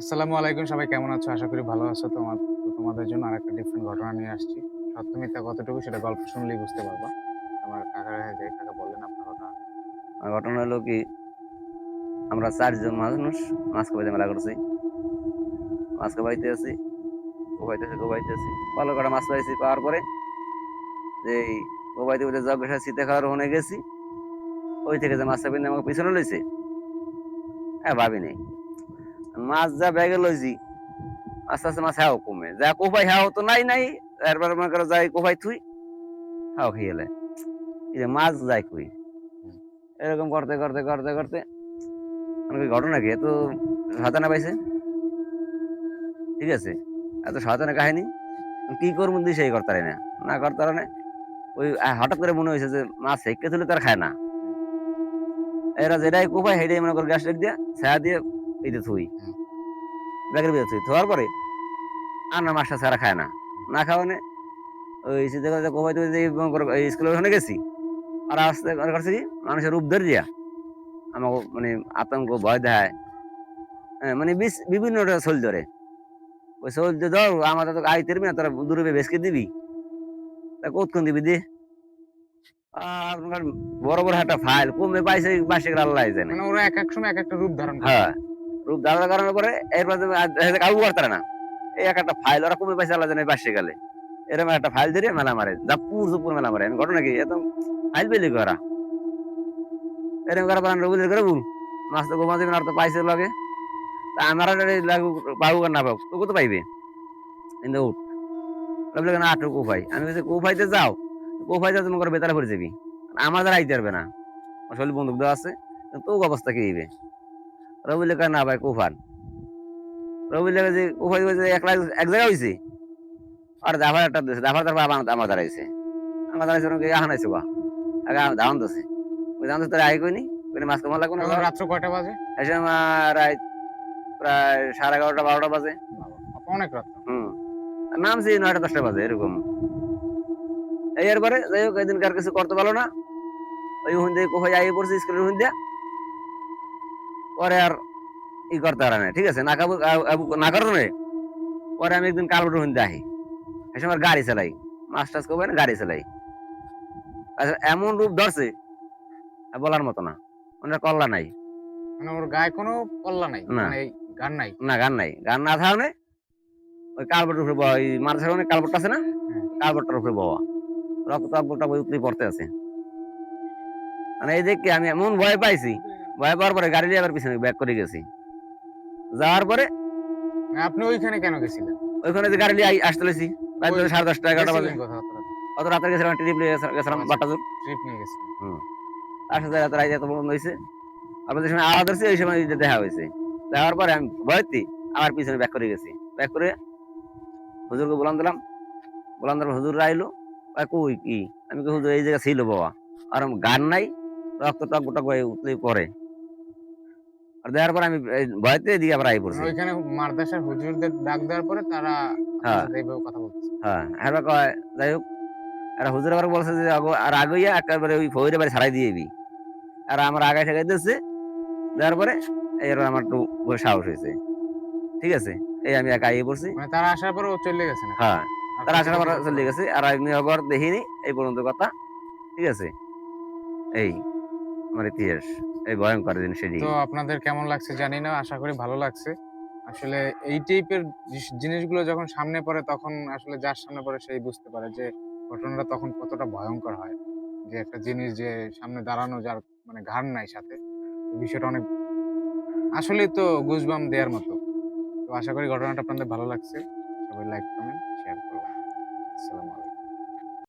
আসসালামু আলাইকুম সবাই, কেমন আছো? আশা করি ভালো আছো। তোমার তোমাদের জন্য আরেকটা ডিফারেন্ট ঘটনা নিয়ে আসছি। সত্য কতটুকু সেটা গল্প শুনলেই বুঝতে পারবা। আমার কাছে যাই কাকা বললেন আপনার ঘটনা। আর ঘটনা হলো কি, আমরা চারজন মানুষ মাছ খাবাইতে মেলা করছি। মাছ খাবাইতে আছি কোবাইতে আছি কোবাইতে আছি। ভালো করে মাছ পাইছি পাওয়ার পরে যে এই কোবাইতে জগ বেসা শীতে খাওয়ার ওখানে গেছি। ওই থেকে যে মাছটা পিনে আমাকে পিছনে লইছে। হ্যাঁ ভাবি নেই মাছ যা ব্যাগে লইছি, আস্তে আস্তে মাছ হ্যাঁ কমে। যা কোপাই হ্যাঁ তো নাই নাই, এরপর মনে করো যাই কোপাই থুই হ্যাঁ খেয়ে এলে। মাছ যাই কই? এরকম করতে করতে করতে করতে ঘটনা কি? এত সাতানা পাইছে। ঠিক আছে? এত সাতানা কাহিনী, কি করব দিই সেই করতে না। না করতে না ওই হঠাৎ করে মনে হয়েছে যে মাছ হেঁকে তুলে তার খায় না। এরা যেটাই কোপায় হেঁটে মনে করে গ্যাস দিয়ে, ছায়া দিয়ে এই থুই। ব্যাগের ভিতরে থোয়ার পরে আর না মাছটা ছাড়া খায় না। না খাওয়ানে ওই শীতে কথা কোপাই তুই স্কুলের ওখানে গেছি। আর আসতে মনে করছে কি মানুষের রূপ ধরে দিয়া। আমাকে মানে আতঙ্ক ভয় দেয় হ্যাঁ, মানে বিস- বিভিন্ন সোল ধরে। ওই সোল দিয়ে ধর আমাদের তো আইতে না তোরা দূরে বেসকে দিবি। তা কতক্ষণ দিবি দি? আর বড় বড় একটা ফাইল কমে পাইছে বাসে আল্লাহ জানে মানে ওরা এক এক সময় এক একটা রূপ ধারণ হ্যাঁ। রূপ পরে এরপর তুমি আর দেখা কাউ করতে না। এই এক একটা ফাইল ওরা কমে পাইছে, আল্লাহ জানে বাসে গেলে। এরকম একটা ফাইল ধরে মেলা মারে জাপুর জুপুর মেলা মারে। ঘটনা কি? এত ফাইল পেলি করা। এরকম করা পারেন রবুলের করে বল মাছ তো গোমা দেবেন, আর তো পাইছে লাগে তা আমার লাগু পাবো আর না পাবো তোকে তো পাইবে। কিন্তু উঠ। রবুলের না আটু কোফাই আমি বলছি কোফাইতে যাও। কোফাইতে তুমি করে বেতারা পড়ে যাবি। আমার দ্বারা আইতে পারবে না। আসলে বন্দুক দেওয়া আছে। তো অবস্থা কি হইবে? রবিলে কয় না ভাই কুফান রবিলে যে কুফাই যে এক লাখ এক জায়গা হয়েছে আর দাফার একটা দিয়েছে দাফার তারপর আমার আমার দাঁড়াইছে। আমার দাঁড়াইছে ওরকম আহান আইছে বা আগে ধান দিছে। ওই ধান তোর আই কইনি? কইনি মাছ কমা লাগবে না রাত্র কয়টা বাজে? এসে আমার রাত প্রায় সাড়ে এগারোটা বারোটা বাজে। অনেক রাত্র হুম। নামছি নয়টা দশটা বাজে এরকম। এই এরপরে যাই হোক এদিনকার কিছু করতে পারল না। ওই হুন দিয়ে কোথায় পড়ছে স্কুলের হুন দিয়া। পরে আর ই করতে পারে না ঠিক আছে? না আ- না করতো না পরে আমি একদিন কালবুট হুন দিয়ে আহি এসে আমার গাড়ি চালাই। মাছ টাছ করব না গাড়ি চালাই। আচ্ছা এমন রূপ ধরছে বলার মতো না। মানে কল্লা নাই। মানে ওর গায়ে কোনো কল্লা নাই না। মানে এই গান নাই। না গান নাই। গান না থাকলে ওই কালবটের উপরে বওয়া ওই মাদ্রাসার ওখানে কালবটটা আছে না? হ্যাঁ। কালবটটার উপরে বওয়া রক্ত বই উতলি পড়তে আছে। মানে এই দেখে আমি এমন ভয় পাইছি ভয় পাওয়ার পরে গাড়ি নিয়ে আবার পিছনে ব্যাক করে গেছি। যাওয়ার পরে আপনি ওইখানে কেন গেছিলেন? ওইখানে যে গাড়ি নিয়ে আসতে লেছি। রাত সাড়ে দশটা এগারোটা বাজে। অত রাতে গেছিলাম ট্রিপ নিয়ে গেছিলাম- আচ্ছা। বাটাজুর। ট্রিপ নিয়ে গেছিলেন। তার সাথে রাতে এত বন্ধ হয়েছে আপনাদের সময় আলাদা ধরছি ওই সময় দেখা হয়েছে। দেখার পরে আমি ভয়তি আমার পিছনে ব্যাক করে গেছি। ব্যাক করে হুজুরকে বলান দিলাম। বলান দিলাম হুজুর আইলো। কই কি? আমি হুজুর এই জায়গা ছিল বাবা। আর গান নাই। রক্ত টক টক হয়ে উতলে পরে আর দেখার পর আমি ভয়তে দিয়ে আবার আই পড়ছি। ওইখানে মাদ্রাসার হুজুরদের ডাক দেওয়ার পরে তারা হ্যাঁ। এইভাবে কথা বলতেছে। হ্যাঁ হ্যাঁ কয় যাই হোক। আর হুজুর আবার বলছে যে আর আগইয়া একেবারে ওই ফৌরে বাড়ি ছাড়াই দিয়ে দিবি আর আমার আগে ঠেকাই দিচ্ছে দেওয়ার পরে এরপর আমার একটু সাহস হয়েছে। ঠিক আছে? এই আমি একা আইয়ে পড়ছি। মানে তারা আসার পরে ও চলে গেছে হ্যাঁ তার আসার পর চলে গেছে। আর আবার দেখিনি এই পর্যন্ত কথা। ঠিক আছে? এই। আমার ইতিহাস, এই ভয়ঙ্কর জিনিস তো আপনাদের কেমন লাগছে জানি না, আশা করি ভালো লাগছে। আসলে এই টাইপের জিনিসগুলো যখন সামনে পড়ে, তখন আসলে যার সামনে পড়ে সেই বুঝতে পারে যে ঘটনাটা তখন কতটা ভয়ঙ্কর হয়। যে একটা জিনিস যে সামনে দাঁড়ানো যার মানে ঘাড় নাই সাথে বিষয়টা অনেক আসলেই তো গুজবাম দেওয়ার মতো। তো আশা করি ঘটনাটা আপনাদের ভালো লাগছে। সবাই লাইক কমেন্ট শেয়ার করবেন আসসালামু